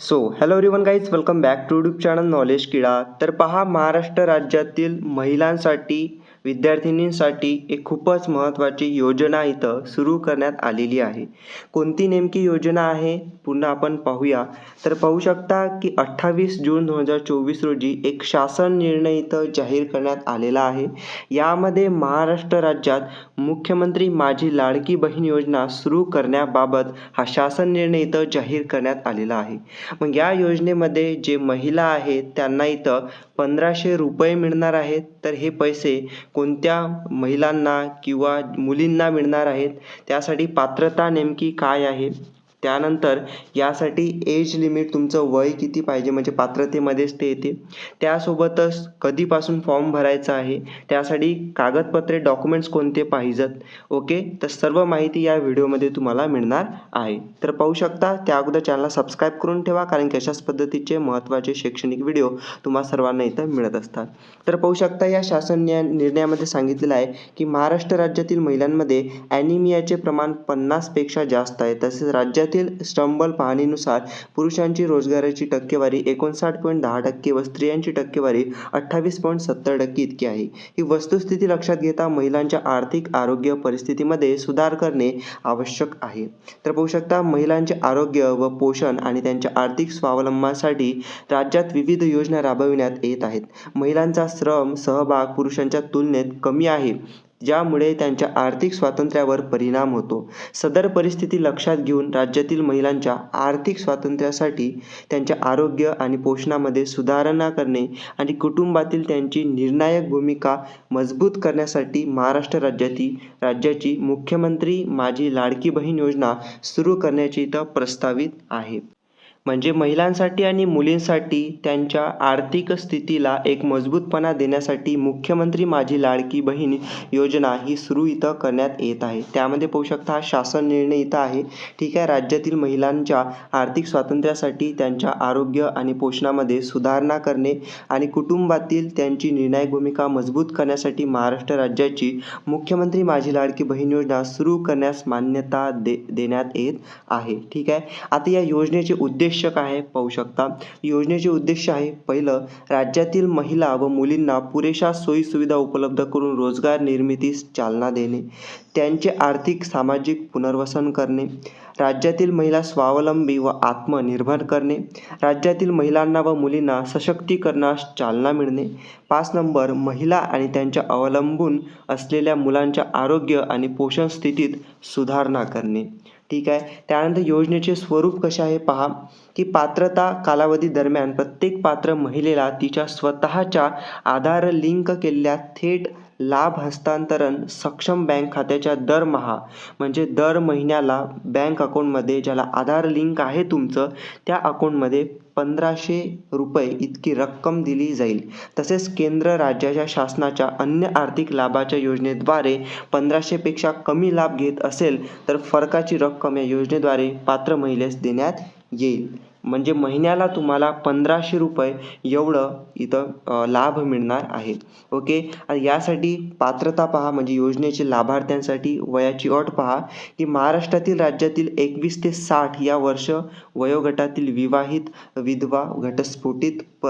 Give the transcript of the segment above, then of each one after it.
So hello everyone guys welcome back to YouTube channel knowledge किडा तर पहा महाराष्ट्र राज्यातील महिलांसाठी विद्यार्थिनींसाठी एक खूपच महत्त्वाची योजना इथं सुरू करण्यात आलेली आहे. कोणती नेमकी योजना आहे? पुन्हा आपण पाहूया. तर पाहू शकता की अठ्ठावीस जून दोन हजार चोवीस रोजी एक शासन निर्णय इथं जाहीर करण्यात आलेला आहे. यामध्ये महाराष्ट्र राज्यात मुख्यमंत्री माझी लाडकी बहीण योजना सुरू करण्याबाबत हा शासन निर्णय इथं जाहीर करण्यात आलेला आहे. मग या योजनेमध्ये जे महिला आहेत त्यांना इथं पंधराशे रुपये मिळणार आहेत. तर हे पैसे कोणत्या महिलांना किंवा मुलींना मिळणार आहेत? त्यासाठी पात्रता नेमकी काय आहे? त्यानंतर यासाठी एज लिमिट तुमचं वय किती पाहिजे? म्हणजे पात्रतेमध्येच ते येते. त्यासोबतच कधीपासून फॉर्म भरायचा आहे? त्यासाठी कागदपत्रे डॉक्युमेंट्स कोणते पाहिजेत? ओके तर सर्व माहिती या व्हिडिओमध्ये तुम्हाला मिळणार आहे. तर पाहू शकता त्या अगोदर चॅनलला सबस्क्राईब करून ठेवा कारण की अशाच पद्धतीचे महत्त्वाचे शैक्षणिक व्हिडिओ तुम्हाला सर्वांना इथं मिळत असतात. तर पाहू शकता या शासन निर्णयामध्ये सांगितलेलं आहे की महाराष्ट्र राज्यातील महिलांमध्ये ॲनिमियाचे प्रमाण पन्नासपेक्षा जास्त आहे. तसेच राज्यात राज्यातील स्टंबल पाहणीनुसार पुरुषांची रोजगाराची टक्केवारी एकोणसाठ पॉईंट दहा टक्के व स्त्रियांची टक्केवारी अठ्ठावीस पॉईंट सत्तर टक्के इतकी आहे. ही वस्तुस्थिती लक्षात घेता महिलांच्या आर्थिक आरोग्य परिस्थितीमध्ये सुधार करणे आवश्यक आहे. तर पाहू शकता महिलांचे आरोग्य व पोषण आणि त्यांच्या आर्थिक स्वावलंबासाठी राज्यात विविध योजना राबविण्यात येत आहेत. महिलांचा श्रम सहभाग पुरुषांच्या तुलनेत कमी आहे. ज्यामुळे त्यांच्या आर्थिक स्वातंत्र्यावर परिणाम होतो. सदर परिस्थिती लक्षात घेऊन राज्यातील महिलांच्या आर्थिक स्वातंत्र्यासाठी त्यांच्या आरोग्य आणि पोषणामध्ये सुधारणा करणे आणि कुटुंबातील त्यांची निर्णायक भूमिका मजबूत करण्यासाठी महाराष्ट्र राज्यातील राज्याची मुख्यमंत्री माझी लाडकी बहीण योजना सुरू करण्याची इथं प्रस्तावित आहे. म्हणजे महिलांसाठी आणि मुलींसाठी त्यांच्या आर्थिक स्थितीला एक मजबूतपणा देण्यासाठी मुख्यमंत्री माझी लाडकी बहीण योजना ही सुरू इथं करण्यात येत आहे. त्यामध्ये पाहू शकता हा शासन निर्णय इथं आहे. ठीक आहे राज्यातील महिलांच्या आर्थिक स्वातंत्र्यासाठी त्यांच्या आरोग्य आणि पोषणामध्ये सुधारणा करणे आणि कुटुंबातील त्यांची निर्णायक भूमिका मजबूत करण्यासाठी महाराष्ट्र राज्याची मुख्यमंत्री माझी लाडकी बहीण योजना सुरू करण्यास मान्यता दे देण्यात येत आहे. ठीक आहे आता या योजनेचे उद्देश काय आहे पाहू शकता. योजनेचे उद्देश आहे पहिलं राज्यातील महिला व मुलींना पुरेशा सोयीसुविधा उपलब्ध करून रोजगार निर्मितीस चालना देणे. त्यांचे आर्थिक सामाजिक पुनर्वसन करणे. राज्यातील महिला स्वावलंबी व आत्मनिर्भर करणे. राज्यातील महिलांना व मुलींना सशक्तीकरणास चालना मिळणे. पाच नंबर महिला आणि त्यांच्या अवलंबून असलेल्या मुलांच्या आरोग्य आणि पोषण स्थितीत सुधारणा करणे. ठीक आहे. त्यानंतर योजनेचे स्वरूप कसे आहे पहा. की पात्रता कालावधी दरम्यान प्रत्येक पात्र महिलेला तिच्या स्वतःच्या आधार लिंक केलेल्या थेट लाभ हस्तांतरण सक्षम बँक खात्याच्या दरमहा म्हणजे दर महिन्याला बँक अकाउंटमध्ये ज्याला आधार लिंक आहे तुमचं त्या अकाउंटमध्ये पंधराशे रुपये इतकी रक्कम दिली जाईल. तसेच केंद्र राज्याच्या शासनाच्या अन्य आर्थिक लाभाच्या योजनेद्वारे पंधराशेपेक्षा कमी लाभ घेत असेल तर फरकाची रक्कम या योजनेद्वारे पात्र महिलेस देण्यात येईल. म्हणजे महिन्याला तुम्हाला पंधराशे रुपये एवढं इथं लाभ मिळणार आहे. ओके? आणि यासाठी पात्रता पहा म्हणजे योजनेचे लाभार्थ्यांसाठी वयाची अट पहा की महाराष्ट्रातील राज्यातील एकवीस ते साठ या वर्ष वयोगटातील विवाहित विधवा घटस्फोटित प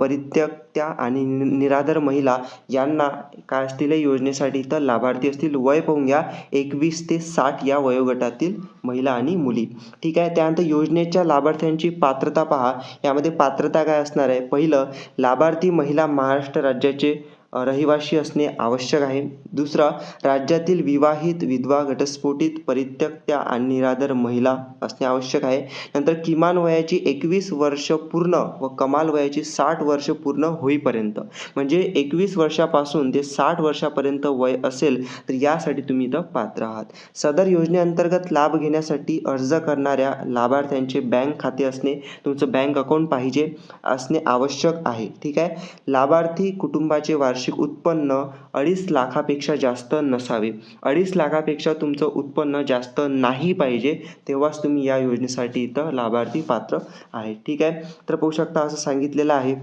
परित्यक्त्या आणि नि- निराधार महिला यांना काय असतील योजनेसाठी तर लाभार्थी असतील? वय पाहून घ्या एकवीस ते साठ या वयोगटातील महिला आणि मुली. ठीक आहे? त्यानंतर योजनेच्या लाभार्थ्यां लाभार्थ्यांची पात्रता पहा. यामध्ये पात्रता काय असणार आहे? पहिलं लाभार्थी महिला महाराष्ट्र राज्याचे रहिवाशी रहिवासी असणे आवश्यक आहे. दुसरा राज्यातील विवाहित विधवा घटस्फोटित परित्यक्त्या आणि निराधार महिला असणे आवश्यक आहे. नंतर किमान वयाची एकवीस वर्ष पूर्ण व कमाल वयाची साठ वर्ष पूर्ण होईपर्यंत. म्हणजे एकवीस वर्षापासून ते साठ वर्षापर्यंत वय असेल तर यासाठी तुम्ही इथं पात्र आहात. सदर योजनेअंतर्गत लाभ घेण्यासाठी अर्ज करणाऱ्या लाभार्थ्यांचे बँक खाते असणे तुमचं बँक अकाउंट पाहिजे असणे आवश्यक आहे. ठीक आहे? लाभार्थी कुटुंबाचे वार्षिक वार्षिक उत्पन्न अडीच लाखापेक्षा जास्त नसावे. अडीच लाखापेक्षा तुमचं उत्पन्न जास्त नाही पाहिजे तेव्हाच तुम्ही या योजनेसाठी इथं लाभार्थी पात्र आहे. ठीक आहे? तर पाहू शकता असं सांगितलेलं आहे.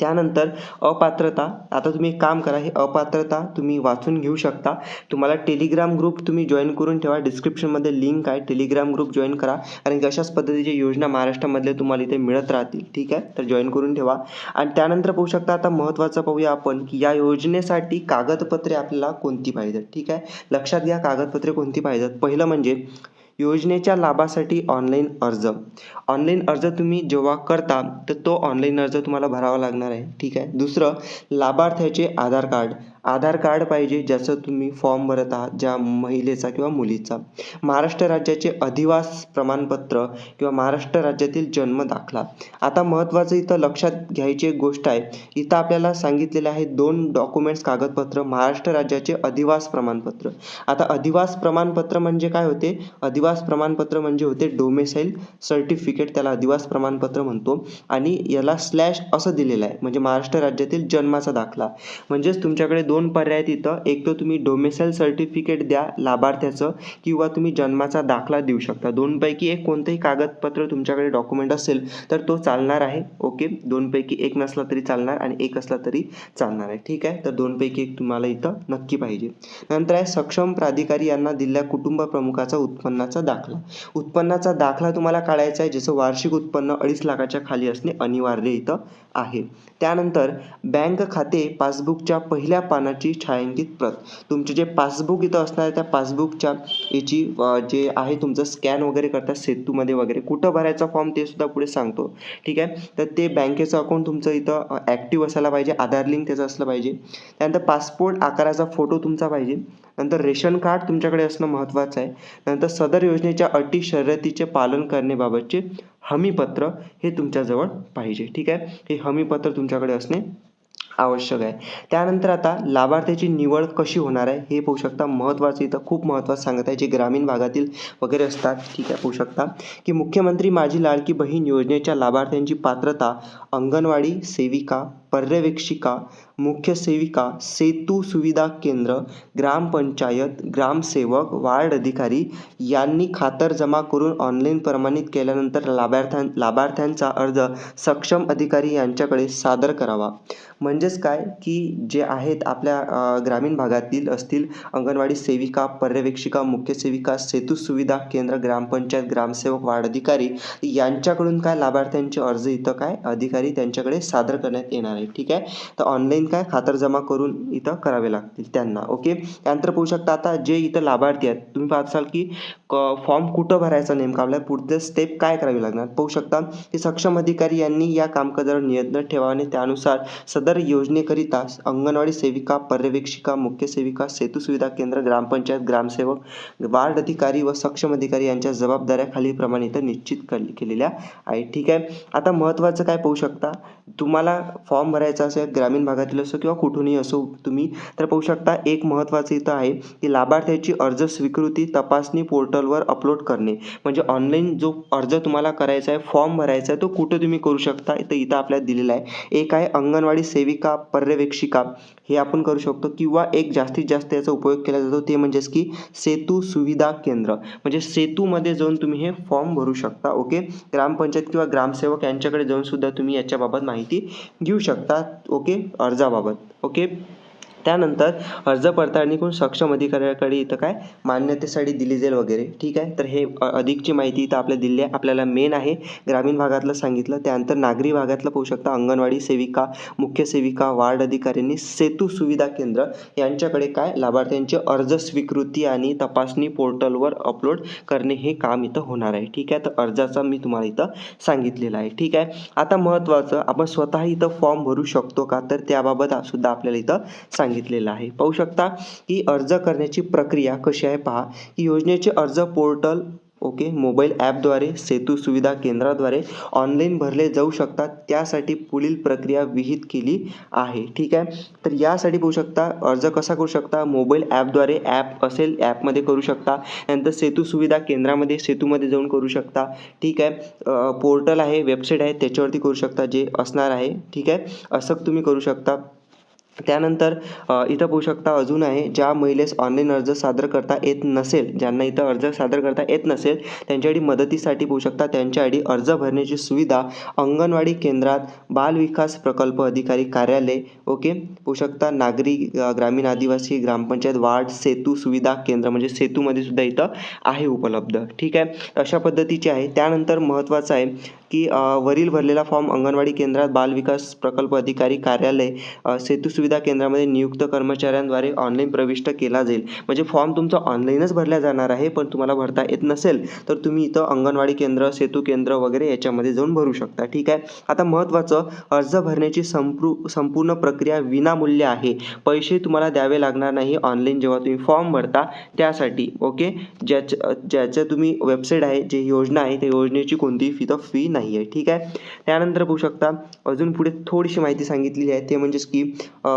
त्यानंतर अपात्रता. आता तुम्ही एक काम करा हे अपात्रता तुम्ही वाचून घेऊ शकता. तुम्हाला टेलिग्राम ग्रुप तुम्ही जॉईन करून ठेवा. डिस्क्रिप्शनमध्ये लिंक आहे. टेलिग्राम ग्रुप जॉईन करा. आणि अशाच पद्धतीच्या योजना महाराष्ट्रामधले तुम्हाला इथे मिळत राहतील. ठीक आहे? तर जॉईन करून ठेवा. आणि त्यानंतर पाहू शकता आता महत्त्वाचं पाहूया आपण की या योजनेसाठी कागदपत्रे आपल्याला कोणती पाहिजेत? ठीक आहे? लक्षात घ्या कागदपत्रे कोणती पाहिजेत? पहिलं म्हणजे योजनेच्या लाभासाठी ऑनलाईन अर्ज. ऑनलाईन अर्ज तुम्ही जेव्हा करता तर तो ऑनलाईन अर्ज तुम्हाला भरावा लागणार आहे. ठीक आहे? दुसरं लाभार्थ्याचे आधार कार्ड. आधार कार्ड पाहिजे ज्याचं तुम्ही फॉर्म भरत आहात ज्या महिलेचा किंवा मुलीचा. महाराष्ट्र राज्याचे अधिवास प्रमाणपत्र किंवा महाराष्ट्र राज्यातील जन्म दाखला. आता महत्त्वाचं इथं लक्षात घ्यायची एक गोष्ट आहे. इथं आपल्याला सांगितलेले आहे दोन डॉक्युमेंट्स कागदपत्र महाराष्ट्र राज्याचे अधिवास प्रमाणपत्र. आता अधिवास प्रमाणपत्र म्हणजे काय होते? अधिवास प्रमाणपत्र म्हणजे होते डोमेसाईल सर्टिफिकेट त्याला अधिवास प्रमाणपत्र म्हणतो. आणि याला स्लॅश असं दिलेलं आहे. म्हणजे महाराष्ट्र राज्यातील जन्माचा दाखला. म्हणजेच तुमच्याकडे दोन पर्याय तिथं. इथं एक तर तुम्ही डोमेसाईल सर्टिफिकेट द्या लाभार्थ्याचं किंवा तुम्ही जन्माचा दाखला देऊ शकता. दोनपैकी एक कोणतंही कागदपत्र तुमच्याकडे डॉक्युमेंट असेल तर तो चालणार आहे. ओके? दोनपैकी एक नसला तरी चालणार आणि एक असला तरी चालणार आहे. ठीक आहे? तर दोनपैकी एक तुम्हाला इथं नक्की पाहिजे. नंतर आहे सक्षम प्राधिकारी यांना दिलेल्या कुटुंब प्रमुखाचा उत्पन्नाचा दाखला. उत्पन्नाचा दाखला तुम्हाला काढायचा आहे. ज्याचं वार्षिक उत्पन्न अडीच लाखाच्या खाली असणे अनिवार्य इथं आहे. त्यानंतर बँक खाते पासबुकच्या पहिल्या पानाची छायांकित प्रत. तुमचे जे पासबुक इथं असणार आहे त्या पासबुकच्या याची जे आहे तुमचं स्कॅन वगैरे करतात सेतूमध्ये वगैरे. कुठं भरायचा फॉर्म ते सुद्धा पुढे सांगतो. ठीक आहे? तर ते बँकेचं अकाउंट तुमचं इथं ॲक्टिव्ह असायला पाहिजे. आधार लिंक त्याचं असलं पाहिजे. त्यानंतर पासपोर्ट आकाराचा फोटो तुमचा पाहिजे. नंतर रेशन कार्ड तुमच्याकडे असणं महत्त्वाचं आहे. नंतर सदर योजनेच्या अटी शर्यतीचे पालन करण्याबाबतचे हमीपत्र हे तुमच्याजवळ पाहिजे. ठीक आहे? हे हमीपत्र तुमच्याकडे असणे आवश्यक आहे. त्यानंतर आता लाभार्थ्याची निवड कशी होणार आहे हे पाहू शकता. महत्त्वाचं इथं खूप महत्त्वाचं सांगत आहे जे ग्रामीण भागातील वगैरे असतात ठीक आहे पाहू शकता. की मुख्यमंत्री माझी लाडकी बहीण योजनेच्या लाभार्थ्यांची पात्रता अंगणवाडी सेविका पर्यवेक्षिका मुख्य सेविका सेतू सुविधा केंद्र ग्रामपंचायत ग्रामसेवक वार्ड अधिकारी यांनी खातर जमा करून ऑनलाईन प्रमाणित केल्यानंतर लाभार्थ्यां लाभार्थ्यांचा अर्ज सक्षम अधिकारी यांच्याकडे सादर करावा. म्हणजेच काय? की जे आहेत आपल्या ग्रामीण भागातील असतील अंगणवाडी सेविका पर्यवेक्षिका मुख्य सेविका सेतू सुविधा केंद्र ग्रामपंचायत ग्रामसेवक वार्ड अधिकारी यांच्याकडून काय लाभार्थ्यांचे अर्ज इथं काय अधिकारी त्यांच्याकडे सादर करण्यात येणार आहे? ठीक आहे? तर ऑनलाईन काय खातर जमा करून इथं करावे लागतील त्यांना. ओके त्यानंतर पाहू शकता आता जे इथं लाभार्थी आहेत तुम्ही पाहत असाल की फॉर्म कुठं भरायचा नेमका? आपल्याला पुढचं स्टेप काय करावी लागणार? पाहू शकता की सक्षम अधिकारी यांनी या कामकाजावर नियंत्रण ठेवावे आणि त्यानुसार सदर योजनेकरिता अंगणवाडी सेविका पर्यवेक्षिका मुख्य सेविका सेतू सुविधा केंद्र ग्रामपंचायत ग्रामसेवक वार्ड अधिकारी व सक्षम अधिकारी यांच्या जबाबदाऱ्या खालीलप्रमाणे इथं निश्चित केलेल्या आहेत. ठीक आहे? आता महत्त्वाचं काय पाहू शकता? तुम्हाला फॉर्म भरायचा असेल ग्रामीण भागातील असो किंवा कुठूनही असो तुम्ही तर पाहू शकता एक महत्त्वाचं इथं आहे की लाभार्थ्याची अर्ज स्वीकृती तपासणी पोर्टल पोर्टलवर अपलोड करणे. म्हणजे ऑनलाईन जो अर्ज तुम्हाला करायचा आहे फॉर्म भरायचा आहे तो कुठं तुम्ही करू शकता? तर इथं आपल्याला दिलेला आहे. एक आहे अंगणवाडी सेविका पर्यवेक्षिका. हे आपण करू शकतो. किंवा एक जास्तीत जास्त याचा उपयोग केला जातो ते म्हणजेच की सेतू सुविधा केंद्र. म्हणजे सेतूमध्ये जाऊन तुम्ही हे फॉर्म भरू शकता ओके ग्रामपंचायत किंवा ग्रामसेवक यांच्याकडे जाऊन सुद्धा तुम्ही याच्याबाबत माहिती घेऊ शकता ओके अर्जाबाबत ओके त्यानंतर अर्ज पडताळणी करून सक्षम अधिकाऱ्याकडे इथं काय मान्यतेसाठी दिली जाईल वगैरे. ठीक आहे? तर हे अधिकची माहिती इथं आपल्या दिली आहे आपल्याला मेन आहे. ग्रामीण भागातलं सांगितलं. त्यानंतर नागरी भागातलं पाहू शकता. अंगणवाडी सेविका मुख्य सेविका वार्ड अधिकाऱ्यांनी सेतू सुविधा केंद्र यांच्याकडे काय लाभार्थ्यांचे अर्ज स्वीकृती आणि तपासणी पोर्टलवर अपलोड करणे हे काम इथं होणार आहे. ठीक आहे? तर अर्जाचा मी तुम्हाला इथं सांगितलेलं आहे. ठीक आहे? आता महत्त्वाचं आपण स्वतः इथं फॉर्म भरू शकतो का? तर त्याबाबत सुद्धा आपल्याला इथं सांगितलेलं आहे. पाहू शकता की अर्ज करण्याची प्रक्रिया कशी आहे? पहा की योजनेचे अर्ज पोर्टल ओके मोबाईल ॲपद्वारे सेतू सुविधा केंद्राद्वारे ऑनलाईन भरले जाऊ शकतात. त्यासाठी पुढील प्रक्रिया विहित केली आहे. ठीक आहे? तर यासाठी पाहू शकता अर्ज कसा करू शकता? मोबाईल ॲपद्वारे ॲप असेल ॲपमध्ये करू शकता. नंतर सेतू सुविधा केंद्रामध्ये सेतूमध्ये जाऊन करू शकता. ठीक आहे? पोर्टल आहे वेबसाईट आहे त्याच्यावरती करू शकता जे असणार आहे. ठीक आहे? असं तुम्ही करू शकता. त्यानंतर इथं पाहू शकता अजून आहे ज्या महिलेस ऑनलाईन अर्ज सादर करता येत नसेल ज्यांना इथं अर्ज सादर करता येत नसेल त्यांच्यासाठी मदतीसाठी पाहू शकता त्यांच्यासाठी अर्ज भरण्याची सुविधा अंगणवाडी केंद्रात बालविकास प्रकल्प अधिकारी कार्यालय ओके? पाहू शकता नागरी ग्रामीण आदिवासी ग्रामपंचायत वार्ड सेतू सुविधा केंद्र म्हणजे सेतूमध्ये सुद्धा इथं आहे उपलब्ध ठीक आहे? अशा पद्धतीचे आहे. त्यानंतर महत्त्वाचं आहे की वरील भरलेला फॉर्म अंगणवाडी केंद्रात बालविकास प्रकल्प अधिकारी कार्यालय सेतू सुविधा केंद्रामध्ये नियुक्त कर्मचाऱ्यांद्वारे ऑनलाईन प्रविष्ट केला जाईल. म्हणजे फॉर्म तुमचा ऑनलाईनच भरला जाणार आहे पण तुम्हाला भरता येत नसेल तर तुम्ही इथं अंगणवाडी केंद्र सेतू केंद्र वगैरे याच्यामध्ये जाऊन भरू शकता. ठीक आहे? आता महत्त्वाचं अर्ज भरण्याची संपू संपूर्ण प्रक्रिया विनामूल्य आहे. पैसे तुम्हाला द्यावे लागणार नाही ऑनलाईन जेव्हा तुम्ही फॉर्म भरता त्यासाठी ओके ज्याच्या ज्याच्या तुम्ही वेबसाईट आहे जे योजना आहे त्या योजनेची कोणतीही फी तर फी नाही आहे ठीक आहे? त्यानंतर पाहू शकता अजून पुढे थोडीशी माहिती सांगितलेली आहे ते म्हणजेच की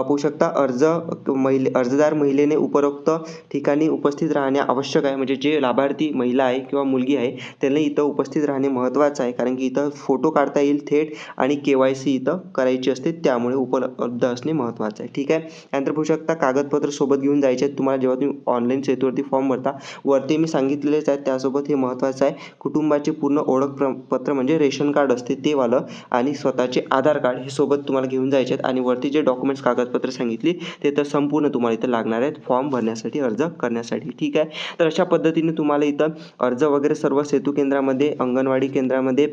पाहू शकता अर्ज महिले अर्जदार महिलेने उपरोक्त ठिकाणी उपस्थित राहणे आवश्यक आहे. म्हणजे जे लाभार्थी महिला आहे किंवा मुलगी आहे त्यांनी इथं उपस्थित राहणे महत्त्वाचं आहे. कारण की इथं फोटो काढता येईल थेट आणि के वाय सी इथं करायची असते. त्यामुळे उपलब्ध असणे महत्त्वाचं आहे. ठीक आहे? त्यानंतर पाहू शकता कागदपत्र सोबत घेऊन जायचे आहेत. तुम्हाला जेव्हा तुम्ही ऑनलाईन सेतूवरती फॉर्म भरता वरती मी सांगितलेलेच आहे त्यासोबत हे महत्त्वाचं आहे. कुटुंबाचे पूर्ण ओळख प्र पत्र म्हणजे रेशन कार्ड असते ते वालं आणि स्वतःचे आधार कार्ड हे सोबत तुम्हाला घेऊन जायचे आहेत. आणि वरती जे डॉक्युमेंट्स कागदपत्र सांगितली. ते तर संपूर्ण तुम्हाला इथं लागणार आहेत. फॉर्म भरण्यासाठी अर्ज करण्यासाठी. ठीक आहे? तर अशा पद्धतीने तुम्हाला इथं अर्ज वगैरे सर्व सेतू केंद्रामध्ये अंगणवाडी केंद्रामध्ये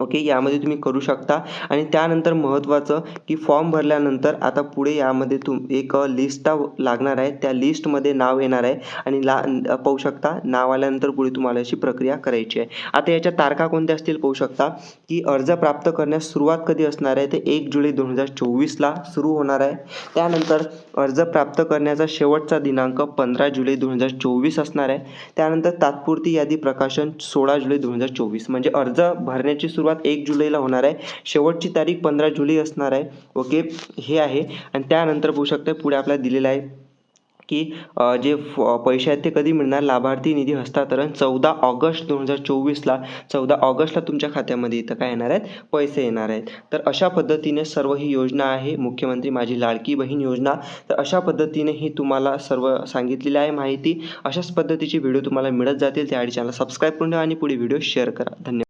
ओके यामध्ये तुम्ही करू शकता. आणि त्यानंतर महत्त्वाचं की फॉर्म भरल्यानंतर आता पुढे यामध्ये तुम एक लिस्ट लागणार आहे. त्या लिस्टमध्ये नाव येणार आहे. आणि ला पाहू शकता नाव आल्यानंतर पुढे तुम्हाला अशी प्रक्रिया करायची आहे. आता याच्या तारखा कोणत्या असतील पाहू शकता की अर्ज प्राप्त करण्यास सुरुवात कधी असणार आहे? ते एक जुलै दोन हजार चोवीसला सुरू होणार आहे. त्यानंतर अर्ज प्राप्त करण्याचा शेवटचा दिनांक पंधरा जुलै दोन हजार चोवीस असणार आहे. त्यानंतर तात्पुरती यादी प्रकाशन सोळा जुलै दोन हजार चोवीस. म्हणजे अर्ज भरण्याची सुरुवात एक जुलैला होणार आहे. शेवटची तारीख पंधरा जुलै असणार आहे. ओके? हे आहे. आणि त्यानंतर पाहू शकता पुढे आपल्याला दिलेलं आहे की जे पैसे आहेत ते कधी मिळणार? लाभार्थी निधी हस्तांतरण चौदा ऑगस्ट दोन हजार चोवीसला. चौदा ऑगस्टला तुमच्या खात्यामध्ये इथं काय येणार आहेत? पैसे येणार आहेत. तर अशा पद्धतीने सर्व ही योजना आहे. मुख्यमंत्री माझी लाडकी बहीण योजना. तर अशा पद्धतीने ही तुम्हाला सर्व सांगितलेली आहे माहिती. अशाच पद्धतीची व्हिडिओ तुम्हाला मिळत जातील. त्यासाठी चॅनल सबस्क्राईब करून ठेवा आणि पुढे व्हिडिओ शेअर करा. धन्यवाद.